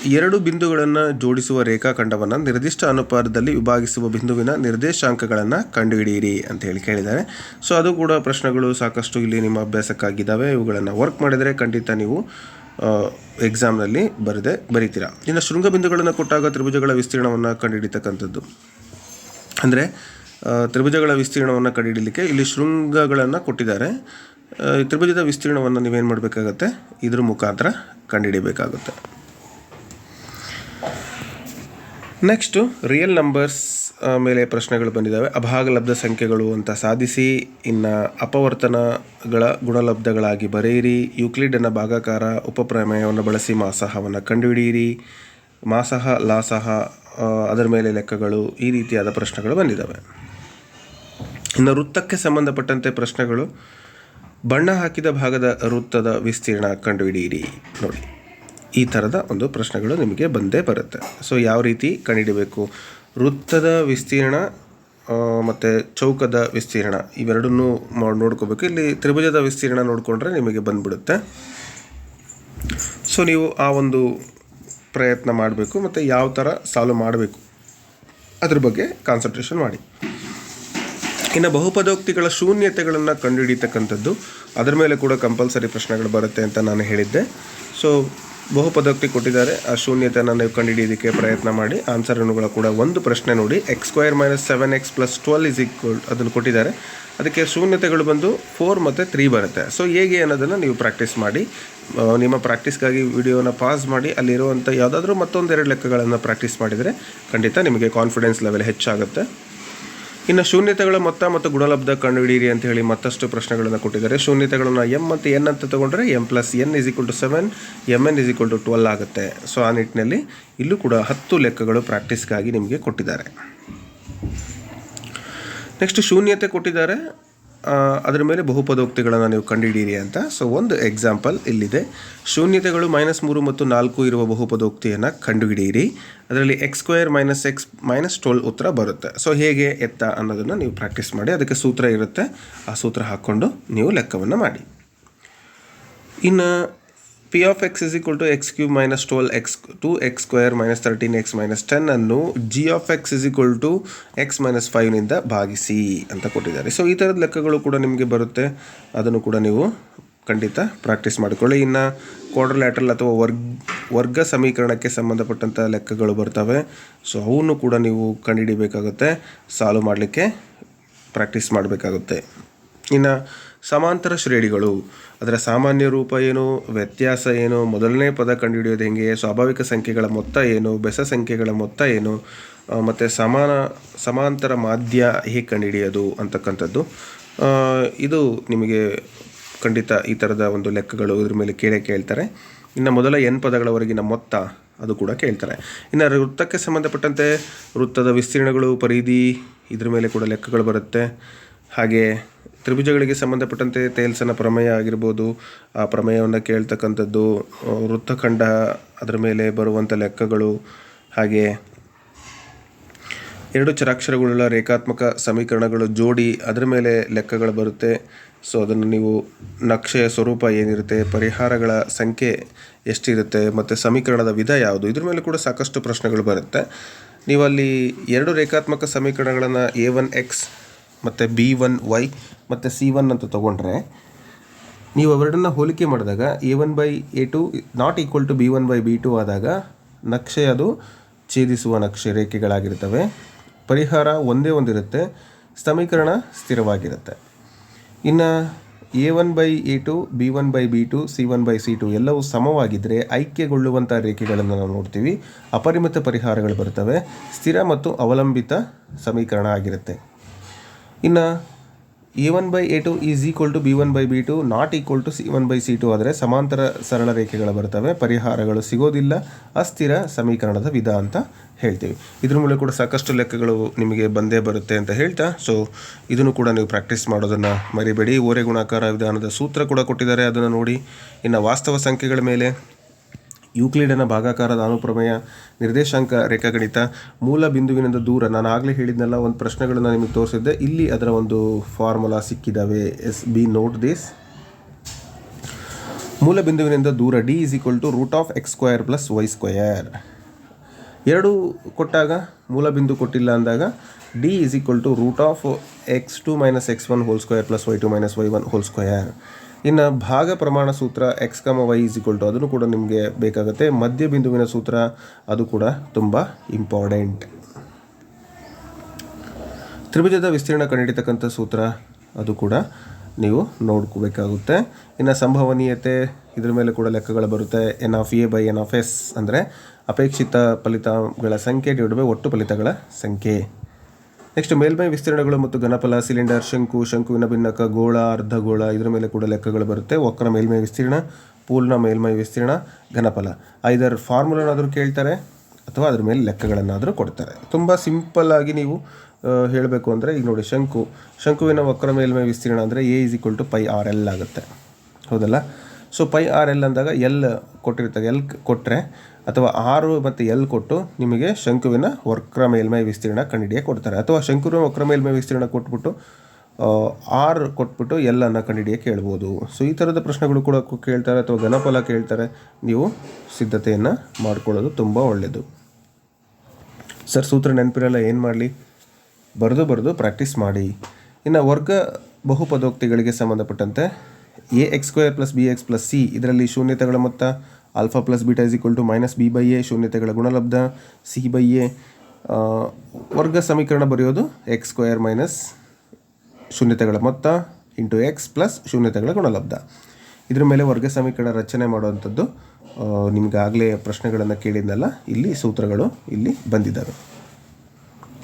ಎರಡು ಬಿಂದುಗಳನ್ನು ಜೋಡಿಸುವ ರೇಖಾಖಂಡವನ್ನು ನಿರ್ದಿಷ್ಟ ಅನುಪಾತದಲ್ಲಿ ವಿಭಾಗಿಸುವ ಬಿಂದುವಿನ ನಿರ್ದೇಶಾಂಕಗಳನ್ನು ಕಂಡುಹಿಡಿಯಿರಿ ಅಂತ ಹೇಳಿ ಕೇಳಿದ್ದಾರೆ. ಸೊ ಅದು ಕೂಡ ಪ್ರಶ್ನೆಗಳು ಸಾಕಷ್ಟು ಇಲ್ಲಿ ನಿಮ್ಮ ಅಭ್ಯಾಸಕ್ಕಾಗಿದ್ದಾವೆ. ಇವುಗಳನ್ನು ವರ್ಕ್ ಮಾಡಿದರೆ ಖಂಡಿತ ನೀವು ಎಕ್ಸಾಮ್ನಲ್ಲಿ ಬರದೆ, ಬರೀತೀರಾ. ಇನ್ನು ಶೃಂಗ ಬಿಂದುಗಳನ್ನು ಕೊಟ್ಟಾಗ ತ್ರಿಭುಜಗಳ ವಿಸ್ತೀರ್ಣವನ್ನು ಕಂಡುಹಿಡಿತಕ್ಕಂಥದ್ದು. ಅಂದರೆ ತ್ರಿಭುಜಗಳ ವಿಸ್ತೀರ್ಣವನ್ನು ಕಂಡುಹಿಡಲಿಕ್ಕೆ ಇಲ್ಲಿ ಶೃಂಗಗಳನ್ನು ಕೊಟ್ಟಿದ್ದಾರೆ. ತ್ರಿಭುಜದ ವಿಸ್ತೀರ್ಣವನ್ನು ನೀವೇನು ಮಾಡಬೇಕಾಗತ್ತೆ? ಇದ್ರ ಮುಖಾಂತರ ಕಂಡುಹಿಡಿಬೇಕಾಗುತ್ತೆ. ನೆಕ್ಸ್ಟು ರಿಯಲ್ ನಂಬರ್ಸ್ ಮೇಲೆ ಪ್ರಶ್ನೆಗಳು ಬಂದಿದ್ದಾವೆ. ಅಭಾಗಲಬ್ಧ ಸಂಖ್ಯೆಗಳು ಅಂತ ಸಾಧಿಸಿ, ಇನ್ನು ಅಪವರ್ತನಗಳ ಗುಣಲಬ್ಧಗಳಾಗಿ ಬರೆಯಿರಿ. ಯುಕ್ಲಿಡನ ಭಾಗಾಕಾರ ಉಪಪ್ರಮೇಯವನ್ನು ಬಳಸಿ ಮಾಸಹವನ್ನು ಕಂಡುಹಿಡಿಯಿರಿ. ಮಾಸಹ, ಲಾಸಹ ಅದರ ಮೇಲೆ ಲೆಕ್ಕಗಳು, ಈ ರೀತಿಯಾದ ಪ್ರಶ್ನೆಗಳು ಬಂದಿದ್ದಾವೆ. ಇನ್ನು ವೃತ್ತಕ್ಕೆ ಸಂಬಂಧಪಟ್ಟಂತೆ ಪ್ರಶ್ನೆಗಳು, ಬಣ್ಣ ಹಾಕಿದ ಭಾಗದ ವೃತ್ತದ ವಿಸ್ತೀರ್ಣ ಕಂಡುಹಿಡಿಯಿರಿ. ನೋಡಿ. ಈ ಥರದ ಒಂದು ಪ್ರಶ್ನೆಗಳು ನಿಮಗೆ ಬಂದೇ ಬರುತ್ತೆ. ಸೊ ಯಾವ ರೀತಿ ಕಂಡುಹಿಡಬೇಕು? ವೃತ್ತದ ವಿಸ್ತೀರ್ಣ ಮತ್ತು ಚೌಕದ ವಿಸ್ತೀರ್ಣ, ಇವೆರಡನ್ನೂ ನೋಡ್ಕೋಬೇಕು. ಇಲ್ಲಿ ತ್ರಿಭುಜದ ವಿಸ್ತೀರ್ಣ ನೋಡಿಕೊಂಡ್ರೆ ನಿಮಗೆ ಬಂದ್ಬಿಡುತ್ತೆ. ಸೊ ನೀವು ಆ ಒಂದು ಪ್ರಯತ್ನ ಮಾಡಬೇಕು ಮತ್ತು ಯಾವ ಥರ ಸಾಲ್ವ್ ಮಾಡಬೇಕು? ಅದ್ರ ಬಗ್ಗೆ ಕಾನ್ಸಂಟ್ರೇಷನ್ ಮಾಡಿ. ಇನ್ನು ಬಹುಪದೋಕ್ತಿಗಳ ಶೂನ್ಯತೆಗಳನ್ನು ಕಂಡುಹಿಡಿತಕ್ಕಂಥದ್ದು, ಅದರ ಮೇಲೆ ಕೂಡ ಕಂಪಲ್ಸರಿ ಪ್ರಶ್ನೆಗಳು ಬರುತ್ತೆ ಅಂತ ನಾನು ಹೇಳಿದ್ದೆ. ಸೊ ಬಹುಪದೋಕ್ತಿ ಕೊಟ್ಟಿದ್ದಾರೆ. ಆ ಶೂನ್ಯತೆಯನ್ನು ನೀವು ಕಂಡುಹಿಡಿಯೋದಕ್ಕೆ ಪ್ರಯತ್ನ ಮಾಡಿ. ಆನ್ಸರ್ ಅನ್ನುಗಳ ಕೂಡ ಒಂದು ಪ್ರಶ್ನೆ ನೋಡಿ. X square minus seven X plus twelve is equal ಅದನ್ನು ಕೊಟ್ಟಿದ್ದಾರೆ. ಅದಕ್ಕೆ ಶೂನ್ಯತೆಗಳು ಬಂದು ಫೋರ್ ಮತ್ತು ತ್ರೀ ಬರುತ್ತೆ. ಸೊ ಹೇಗೆ ಅನ್ನೋದನ್ನು ನೀವು ಪ್ರಾಕ್ಟೀಸ್ ಮಾಡಿ. ನಿಮ್ಮ ಪ್ರಾಕ್ಟೀಸ್ಗಾಗಿ ವಿಡಿಯೋನ ಪಾಸ್ ಮಾಡಿ. ಅಲ್ಲಿರುವಂಥ ಯಾವುದಾದ್ರೂ ಮತ್ತೊಂದೆರಡು ಲೆಕ್ಕಗಳನ್ನು ಪ್ರಾಕ್ಟೀಸ್ ಮಾಡಿದರೆ ಖಂಡಿತ ನಿಮಗೆ ಕಾನ್ಫಿಡೆನ್ಸ್ ಲೆವೆಲ್ ಹೆಚ್ಚಾಗುತ್ತೆ. ಇನ್ನು ಶೂನ್ಯತೆಗಳ ಮೊತ್ತ ಮತ್ತು ಗುಣಲಬ್ಧ ಕಂಡುಹಿಡಿಯಿರಿ ಅಂತ ಹೇಳಿ ಮತ್ತಷ್ಟು ಪ್ರಶ್ನೆಗಳನ್ನು ಕೊಟ್ಟಿದ್ದಾರೆ. ಶೂನ್ಯತೆಗಳನ್ನು ಎಂ ಮತ್ತು ಎನ್ ಅಂತ ತಗೊಂಡ್ರೆ M plus N is equal to seven M N is equal to twelve ಆಗುತ್ತೆ. ಸೊ ಆ ನಿಟ್ಟಿನಲ್ಲಿ ಇಲ್ಲೂ ಕೂಡ ಹತ್ತು ಲೆಕ್ಕಗಳು ಪ್ರಾಕ್ಟೀಸ್ಗಾಗಿ ನಿಮಗೆ ಕೊಟ್ಟಿದ್ದಾರೆ. ನೆಕ್ಸ್ಟ್ ಶೂನ್ಯತೆ ಕೊಟ್ಟಿದ್ದಾರೆ. ಅದರ ಮೇಲೆ ಬಹುಪದೋಕ್ತಿಗಳನ್ನು ನೀವು ಕಂಡುಹಿಡಿಯಿರಿ ಅಂತ. ಸೊ ಒಂದು ಎಕ್ಸಾಂಪಲ್ ಇಲ್ಲಿದೆ. ಶೂನ್ಯತೆಗಳು ಮೈನಸ್ ಮೂರು ಮತ್ತು ನಾಲ್ಕು ಇರುವ ಬಹುಪದೋಕ್ತಿಯನ್ನು ಕಂಡುಹಿಡಿಯಿರಿ. ಅದರಲ್ಲಿ X square minus X minus twelve ಉತ್ತರ ಬರುತ್ತೆ. ಸೊ ಹೇಗೆ ಎತ್ತ ಅನ್ನೋದನ್ನು ನೀವು ಪ್ರಾಕ್ಟೀಸ್ ಮಾಡಿ, ಅದಕ್ಕೆ ಸೂತ್ರ ಇರುತ್ತೆ. ಆ ಸೂತ್ರ ಹಾಕ್ಕೊಂಡು ನೀವು ಲೆಕ್ಕವನ್ನು ಮಾಡಿ. ಇನ್ನು P of X is equal to X cube minus twelve X two X square minus thirteen X minus ten ಅನ್ನು G of X is equal to X minus ಫೈವ್ನಿಂದ ಭಾಗಿಸಿ ಅಂತ ಕೊಟ್ಟಿದ್ದಾರೆ. ಸೊ ಈ ಥರದ ಲೆಕ್ಕಗಳು ಕೂಡ ನಿಮಗೆ ಬರುತ್ತೆ. ಅದನ್ನು ಕೂಡ ನೀವು ಖಂಡಿತ ಪ್ರಾಕ್ಟೀಸ್ ಮಾಡಿಕೊಳ್ಳಿ. ಇನ್ನು ಕ್ವಾಡ್ರಲ್ಯಾಟ್ರಲ್ ಅಥವಾ ವರ್ಗ ವರ್ಗ ಸಮೀಕರಣಕ್ಕೆ ಸಂಬಂಧಪಟ್ಟಂಥ ಲೆಕ್ಕಗಳು ಬರ್ತವೆ. ಸೊ ಅವನ್ನು ಕೂಡ ನೀವು ಕಂಡುಹಿಡಿಬೇಕಾಗುತ್ತೆ. ಸಾಲ್ವ್ ಮಾಡಲಿಕ್ಕೆ ಪ್ರಾಕ್ಟೀಸ್ ಮಾಡಬೇಕಾಗುತ್ತೆ. ಇನ್ನು ಸಮಾಂತರ ಶ್ರೇಣಿಗಳು. ಅದರ ಸಾಮಾನ್ಯ ರೂಪ ಏನು, ವ್ಯತ್ಯಾಸ ಏನು, ಮೊದಲನೇ ಪದ ಕಂಡುಹಿಡಿಯೋದು ಹೆಂಗೆ, ಸ್ವಾಭಾವಿಕ ಸಂಖ್ಯೆಗಳ ಮೊತ್ತ ಏನು, ಬೆಸ ಸಂಖ್ಯೆಗಳ ಮೊತ್ತ ಏನು ಮತ್ತು ಸಮಾನ, ಸಮಾಂತರ ಮಾಧ್ಯ ಹೇಗೆ ಕಂಡುಹಿಡಿಯೋದು ಅಂತಕ್ಕಂಥದ್ದು. ಇದು ನಿಮಗೆ ಖಂಡಿತ ಈ ಥರದ ಒಂದು ಲೆಕ್ಕಗಳು ಇದ್ರ ಮೇಲೆ ಕೇಳೇ ಕೇಳ್ತಾರೆ. ಇನ್ನು ಮೊದಲ ಎನ್ ಪದಗಳವರೆಗಿನ ಮೊತ್ತ ಅದು ಕೂಡ ಕೇಳ್ತಾರೆ. ಇನ್ನು ವೃತ್ತಕ್ಕೆ ಸಂಬಂಧಪಟ್ಟಂತೆ ವೃತ್ತದ ವಿಸ್ತೀರ್ಣಗಳು, ಪರಿಧಿ ಇದ್ರ ಮೇಲೆ ಕೂಡ ಲೆಕ್ಕಗಳು ಬರುತ್ತೆ. ಹಾಗೆ ತ್ರಿಭುಜಗಳಿಗೆ ಸಂಬಂಧಪಟ್ಟಂತೆ ತೇಲ್ಸನ ಪ್ರಮೇಯ ಆಗಿರ್ಬೋದು, ಆ ಪ್ರಮೇಯವನ್ನು ಕೇಳ್ತಕ್ಕಂಥದ್ದು ವೃತ್ತಖಂಡ ಅದರ ಮೇಲೆ ಬರುವಂಥ ಲೆಕ್ಕಗಳು, ಹಾಗೆ ಎರಡು ಚರಾಕ್ಷರಗಳುಳ್ಳ ರೇಖಾತ್ಮಕ ಸಮೀಕರಣಗಳು ಜೋಡಿ ಅದರ ಮೇಲೆ ಲೆಕ್ಕಗಳು ಬರುತ್ತೆ. ಸೊ ಅದನ್ನು ನೀವು ನಕ್ಷೆಯ ಸ್ವರೂಪ ಏನಿರುತ್ತೆ, ಪರಿಹಾರಗಳ ಸಂಖ್ಯೆ ಎಷ್ಟಿರುತ್ತೆ, ಮತ್ತು ಸಮೀಕರಣದ ವಿಧ ಯಾವುದು, ಇದ್ರ ಮೇಲೆ ಕೂಡ ಸಾಕಷ್ಟು ಪ್ರಶ್ನೆಗಳು ಬರುತ್ತೆ. ನೀವು ಅಲ್ಲಿ ಎರಡು ರೇಖಾತ್ಮಕ ಸಮೀಕರಣಗಳನ್ನು ಎ ಒನ್ ಎಕ್ಸ್ ಮತ್ತು ಬಿ ಒನ್ ವೈ ಮತ್ತು ಸಿ ಒನ್ ಅಂತ ತೊಗೊಂಡ್ರೆ, ನೀವು ಅವೆರಡನ್ನ ಹೋಲಿಕೆ ಮಾಡಿದಾಗ A one by A two not equal to B one by B two ಆದಾಗ ನಕ್ಷೆ ಅದು ಛೇದಿಸುವ ನಕ್ಷೆ ರೇಖೆಗಳಾಗಿರ್ತವೆ ಪರಿಹಾರ ಒಂದೇ ಒಂದಿರುತ್ತೆ, ಸಮೀಕರಣ ಸ್ಥಿರವಾಗಿರುತ್ತೆ. ಇನ್ನು A one by A two B one by B two C one by C two ಎಲ್ಲವೂ ಸಮವಾಗಿದ್ದರೆ ಐಕ್ಯಗೊಳ್ಳುವಂಥ ರೇಖೆಗಳನ್ನು ನಾವು ನೋಡ್ತೀವಿ. ಅಪರಿಮಿತ ಪರಿಹಾರಗಳು ಬರ್ತವೆ ಸ್ಥಿರ ಮತ್ತು ಅವಲಂಬಿತ ಸಮೀಕರಣ ಆಗಿರುತ್ತೆ. ಇನ್ನು A one by A two is equal to B one by B two not equal to C one by C two ಆದರೆ ಸಮಾಂತರ ಸರಳ ರೇಖೆಗಳು ಬರ್ತವೆ, ಪರಿಹಾರಗಳು ಸಿಗೋದಿಲ್ಲ, ಅಸ್ಥಿರ ಸಮೀಕರಣದ ವಿಧ ಅಂತ ಹೇಳ್ತೀವಿ. ಇದ್ರ ಮೂಲಕ ಕೂಡ ಸಾಕಷ್ಟು ಲೆಕ್ಕಗಳು ನಿಮಗೆ ಬಂದೇ ಬರುತ್ತೆ ಅಂತ ಹೇಳ್ತಾ ಸೊ ಇದನ್ನು ಕೂಡ ನೀವು ಪ್ರಾಕ್ಟೀಸ್ ಮಾಡೋದನ್ನು ಮರಿಬೇಡಿ. ಓರೆ ಗುಣಾಕಾರ ವಿಧಾನದ ಸೂತ್ರ ಕೂಡ ಕೊಟ್ಟಿದ್ದಾರೆ, ಅದನ್ನು ನೋಡಿ. ಇನ್ನು ವಾಸ್ತವ ಸಂಖ್ಯೆಗಳ ಮೇಲೆ ಯೂಕ್ಲಿಡನ ಭಾಗಾಕಾರದ ಅನುಪ್ರಮೇಯ, ನಿರ್ದೇಶಾಂಕ, ರೇಖಾಗಣಿತ, ಮೂಲ ಬಿಂದುವಿನಿಂದ ದೂರ. ನಾನು ಆಗಲೇ ಹೇಳಿದ್ನೆಲ್ಲ, ಒಂದು ಪ್ರಶ್ನೆಗಳನ್ನು ನಿಮಗೆ ತೋರಿಸಿದ್ದೆ. ಇಲ್ಲಿ ಅದರ ಒಂದು ಫಾರ್ಮುಲಾ ಸಿಕ್ಕಿದ್ದಾವೆ ಎಸ್ ಬಿ ನೋಟ್ ದಿಸ್ ಮೂಲ ಬಿಂದುವಿನಿಂದ ದೂರ D is equal to root of X square plus Y square ಎರಡು ಕೊಟ್ಟಾಗ, ಮೂಲ ಬಿಂದು ಕೊಟ್ಟಿಲ್ಲ ಅಂದಾಗ D is equal to root of X two minus X one whole square plus Y two minus Y one whole square ಇನ್ನು ಭಾಗ ಪ್ರಮಾಣ ಸೂತ್ರ X comma Y is equal to ಅದನ್ನು ಕೂಡ ನಿಮಗೆ ಬೇಕಾಗುತ್ತೆ. ಮಧ್ಯ ಬಿಂದುವಿನ ಸೂತ್ರ ಅದು ಕೂಡ ತುಂಬ ಇಂಪಾರ್ಟೆಂಟ್ ತ್ರಿಭುಜದ ವಿಸ್ತೀರ್ಣ ಕಂಡುಹಿಡಿತಕ್ಕಂಥ ಸೂತ್ರ ಅದು ಕೂಡ ನೀವು ನೋಡ್ಕೋಬೇಕಾಗುತ್ತೆ. ಇನ್ನು ಸಂಭವನೀಯತೆ ಇದ್ರ ಮೇಲೆ ಕೂಡ ಲೆಕ್ಕಗಳು ಬರುತ್ತೆ. N of A by N of S ಅಂದರೆ ಅಪೇಕ್ಷಿತ ಫಲಿತಗಳ ಸಂಖ್ಯೆ ಡಿವೈಡ್ ಬೈ ಒಟ್ಟು ಫಲಿತಗಳ ಸಂಖ್ಯೆ. ನೆಕ್ಸ್ಟ್ ಮೇಲ್ಮೈ ವಿಸ್ತೀರ್ಣಗಳು ಮತ್ತು ಘನಫಲ, ಸಿಲಿಂಡರ್, ಶಂಕು ಶಂಕುವಿನ ಭಿನ್ನಕ ಗೋಳ ಅರ್ಧಗೋಳ ಇದರ ಮೇಲೆ ಕೂಡ ಲೆಕ್ಕಗಳು ಬರುತ್ತೆ. ವಕ್ರ ಮೇಲ್ಮೈ ವಿಸ್ತೀರ್ಣ ಪೂಲ್ನ ಮೇಲ್ಮೈ ವಿಸ್ತೀರ್ಣ, ಘನಫಲ. ಐದರ್ ಫಾರ್ಮುಲಾನಾದರೂ ಕೇಳ್ತಾರೆ ಅಥವಾ ಅದ್ರ ಮೇಲೆ ಲೆಕ್ಕಗಳನ್ನಾದರೂ ಕೊಡ್ತಾರೆ. ತುಂಬ ಸಿಂಪಲ್ ಆಗಿ ನೀವು ಹೇಳಬೇಕು ಅಂದರೆ ಈಗ ನೋಡಿ, ಶಂಕು. ಶಂಕುವಿನ ವಕ್ರ ಮೇಲ್ಮೈ ವಿಸ್ತೀರ್ಣ ಅಂದರೆ A is equal to pi R L ಆಗುತ್ತೆ. ಹೌದಲ್ಲ? ಸೊ ಪೈ ಆರ್ ಎಲ್ ಅಂದಾಗ ಎಲ್ ಕೊಟ್ಟಿರ್ತಾರೆ ಎಲ್ ಕೊಟ್ಟರೆ ಅಥವಾ ಆರು ಮತ್ತು ಎಲ್ ಕೊಟ್ಟು ನಿಮಗೆ ಶಂಕುವಿನ ವಕ್ರ ಮೇಲ್ಮೈ ವಿಸ್ತೀರ್ಣ ಕಂಡುಹಿಡಿಯ ಕೊಡ್ತಾರೆ. ಅಥವಾ ಶಂಕುವಿನ ವಕ್ರ ಮೇಲ್ಮೈ ವಿಸ್ತೀರ್ಣ ಕೊಟ್ಬಿಟ್ಟು ಆರ್ ಕೊಟ್ಬಿಟ್ಟು ಎಲ್ ಅನ್ನು ಕೇಳ್ಬೋದು. ಸೊ ಈ ಥರದ ಪ್ರಶ್ನೆಗಳು ಕೂಡ ಕೇಳ್ತಾರೆ ಅಥವಾ ಘನಫಲ ಕೇಳ್ತಾರೆ. ನೀವು ಸಿದ್ಧತೆಯನ್ನು ಮಾಡ್ಕೊಳ್ಳೋದು ತುಂಬ ಒಳ್ಳೆಯದು ಸರ್ ಸೂತ್ರ ನೆನಪಿರಲ್ಲ, ಏನು ಮಾಡಲಿ? ಬರೆದು ಬರೆದು ಪ್ರಾಕ್ಟೀಸ್ ಮಾಡಿ. ಇನ್ನು ವರ್ಗ ಬಹುಪದೋಕ್ತಿಗಳಿಗೆ ಸಂಬಂಧಪಟ್ಟಂತೆ A X square plus B X plus C ಇದರಲ್ಲಿ ಶೂನ್ಯತೆಗಳ ಮೊತ್ತ alpha plus beta is equal to minus B by A ಶೂನ್ಯತೆಗಳ ಗುಣಲಬ್ಧ ಸಿ ಬೈ ಎ ವರ್ಗ ಸಮೀಕರಣ ಬರೆಯೋದು ಎಕ್ಸ್ ಸ್ಕ್ವೇರ್ ಮೈನಸ್ ಶೂನ್ಯತೆಗಳ ಮೊತ್ತ ಇಂಟು ಎಕ್ಸ್ ಪ್ಲಸ್ ಶೂನ್ಯತೆಗಳ ಗುಣಲಬ್ಧ. ಇದರ ಮೇಲೆ ವರ್ಗ ಸಮೀಕರಣ ರಚನೆ ಮಾಡುವಂಥದ್ದು ನಿಮಗಾಗಲೇ ಪ್ರಶ್ನೆಗಳನ್ನು ಕೇಳಿದ್ನಲ್ಲ, ಇಲ್ಲಿ ಸೂತ್ರಗಳು ಇಲ್ಲಿ ಬಂದಿದ್ದಾವೆ.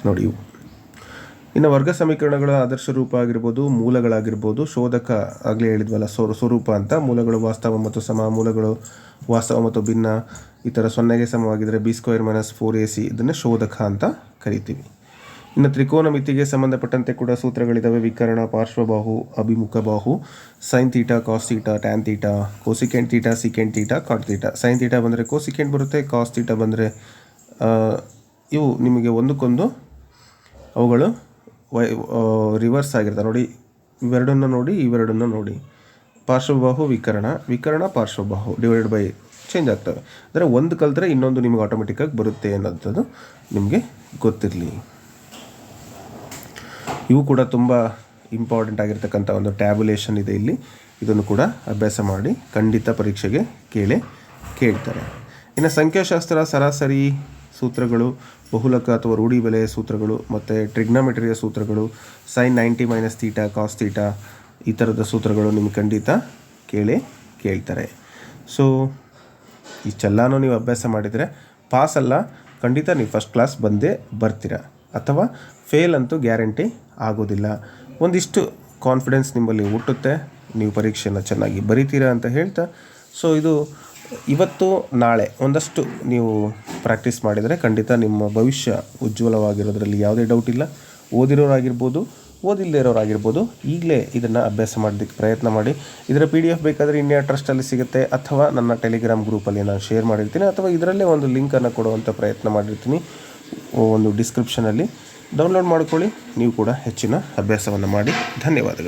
ನೋಡಿ ಇನ್ನು ವರ್ಗ ಸಮೀಕರಣಗಳ ಆದರ್ಶ ರೂಪ ಆಗಿರ್ಬೋದು, ಮೂಲಗಳಾಗಿರ್ಬೋದು, ಶೋಧಕ ಆಗಲೇ ಹೇಳಿದ್ವಲ್ಲ ಸ್ವರ ಸ್ವರೂಪ ಅಂತ. ಮೂಲಗಳು ವಾಸ್ತವ ಮತ್ತು ಸಮ, ಮೂಲಗಳು ವಾಸ್ತವ ಮತ್ತು ಭಿನ್ನ. ಈ ಥರ ಸೊನ್ನೆಗೆ ಸಮವಾಗಿದ್ದರೆ B square minus four A C ಇದನ್ನು ಶೋಧಕ ಅಂತ ಕರಿತೀವಿ. ಇನ್ನು ತ್ರಿಕೋನ ಮಿತಿಗೆ ಸಂಬಂಧಪಟ್ಟಂತೆ ಕೂಡ ಸೂತ್ರಗಳಿದ್ದಾವೆ ವಿಕರಣ, ಪಾರ್ಶ್ವಬಾಹು, ಅಭಿಮುಖ ಬಾಹು sine theta cos theta tan theta cosecant theta secant theta cot theta sine theta ಬಂದರೆ ಕೋಸಿಕೆಂಟ್ ಬರುತ್ತೆ ಕಾಸ್ ತೀಟಾ ಬಂದರೆ ಇವು ನಿಮಗೆ ಒಂದಕ್ಕೊಂದು ಅವುಗಳು ವೈ ರಿವರ್ಸ್ ಆಗಿರ್ತವೆ ನೋಡಿ, ಇವೆರಡನ್ನು ನೋಡಿ ಇವೆರಡನ್ನು ನೋಡಿ. ಪಾರ್ಶ್ವಬಾಹು, ವಿಕರಣ. ವಿಕರಣ, ಪಾರ್ಶ್ವಬಾಹು ಡಿವೈಡ್ ಬೈ ಚೇಂಜ್ ಆಗ್ತವೆ. ಅಂದರೆ ಒಂದು ಕಲ್ತರೆ ಇನ್ನೊಂದು ನಿಮಗೆ ಆಟೋಮೆಟಿಕ್ಕಾಗಿ ಬರುತ್ತೆ ಅನ್ನೋಂಥದ್ದು ನಿಮಗೆ ಗೊತ್ತಿರಲಿ. ಇವು ಕೂಡ ತುಂಬ ಇಂಪಾರ್ಟೆಂಟ್ ಆಗಿರ್ತಕ್ಕಂಥ ಒಂದು ಟ್ಯಾಬುಲೇಷನ್ ಇದೆ ಇಲ್ಲಿ. ಇದನ್ನು ಕೂಡ ಅಭ್ಯಾಸ ಮಾಡಿ ಖಂಡಿತ ಪರೀಕ್ಷೆಗೆ ಕೇಳಿ ಕೇಳ್ತಾರೆ. ಇನ್ನು ಸಂಖ್ಯಾಶಾಸ್ತ್ರ, ಸರಾಸರಿ ಸೂತ್ರಗಳು ಬಹುಲಕ ಅಥವಾ ರೂಢಿ ಬೆಲೆಯ ಸೂತ್ರಗಳು ಮತ್ತು ಟ್ರಿಗ್ನಮೆಟ್ರಿಯ ಸೂತ್ರಗಳು sine ninety minus theta cos theta ಈ ಥರದ ಸೂತ್ರಗಳು ನಿಮ್ಗೆ ಖಂಡಿತ ಕೇಳಿ ಕೇಳ್ತಾರೆ. ಸೊ ಈ ಚೆಲ್ಲಾನು ನೀವು ಅಭ್ಯಾಸ ಮಾಡಿದರೆ ಪಾಸ್ ಅಲ್ಲ, ಖಂಡಿತ ನೀವು ಫಸ್ಟ್ ಕ್ಲಾಸ್ ಬಂದೇ ಬರ್ತೀರ. ಅಥವಾ ಫೇಲ್ ಅಂತೂ ಗ್ಯಾರಂಟಿ ಆಗೋದಿಲ್ಲ. ಒಂದಿಷ್ಟು ಕಾನ್ಫಿಡೆನ್ಸ್ ನಿಮ್ಮಲ್ಲಿ ಹುಟ್ಟುತ್ತೆ, ನೀವು ಪರೀಕ್ಷೆಯನ್ನು ಚೆನ್ನಾಗಿ ಬರಿತೀರಾ ಅಂತ ಹೇಳ್ತಾ ಸೊ ಇದು ಇವತ್ತು, ನಾಳೆ, ಒಂದಷ್ಟು ನೀವು ಪ್ರಾಕ್ಟೀಸ್ ಮಾಡಿದರೆ ಖಂಡಿತ ನಿಮ್ಮ ಭವಿಷ್ಯ ಉಜ್ವಲವಾಗಿರೋದ್ರಲ್ಲಿ ಯಾವುದೇ ಡೌಟ್ ಇಲ್ಲ. ಓದಿರೋರಾಗಿರ್ಬೋದು ಓದಿಲ್ಲದೆ ಇರೋರಾಗಿರ್ಬೋದು ಈಗಲೇ ಇದನ್ನು ಅಭ್ಯಾಸ ಮಾಡೋದಕ್ಕೆ ಪ್ರಯತ್ನ ಮಾಡಿ. ಇದರ ಪಿ ಡಿ ಎಫ್ ಬೇಕಾದರೆ ಇಂಡಿಯಾ ಟ್ರಸ್ಟಲ್ಲಿ ಸಿಗುತ್ತೆ. ಅಥವಾ ನನ್ನ ಟೆಲಿಗ್ರಾಮ್ ಗ್ರೂಪಲ್ಲಿ ನಾನು ಶೇರ್ ಮಾಡಿರ್ತೀನಿ. ಅಥವಾ ಇದರಲ್ಲೇ ಒಂದು ಲಿಂಕನ್ನು ಕೊಡುವಂಥ ಪ್ರಯತ್ನ ಮಾಡಿರ್ತೀನಿ. ಒಂದು ಡಿಸ್ಕ್ರಿಪ್ಷನಲ್ಲಿ ಡೌನ್ಲೋಡ್ ಮಾಡ್ಕೊಳ್ಳಿ. ನೀವು ಕೂಡ ಹೆಚ್ಚಿನ ಅಭ್ಯಾಸವನ್ನು ಮಾಡಿ. ಧನ್ಯವಾದಗಳು.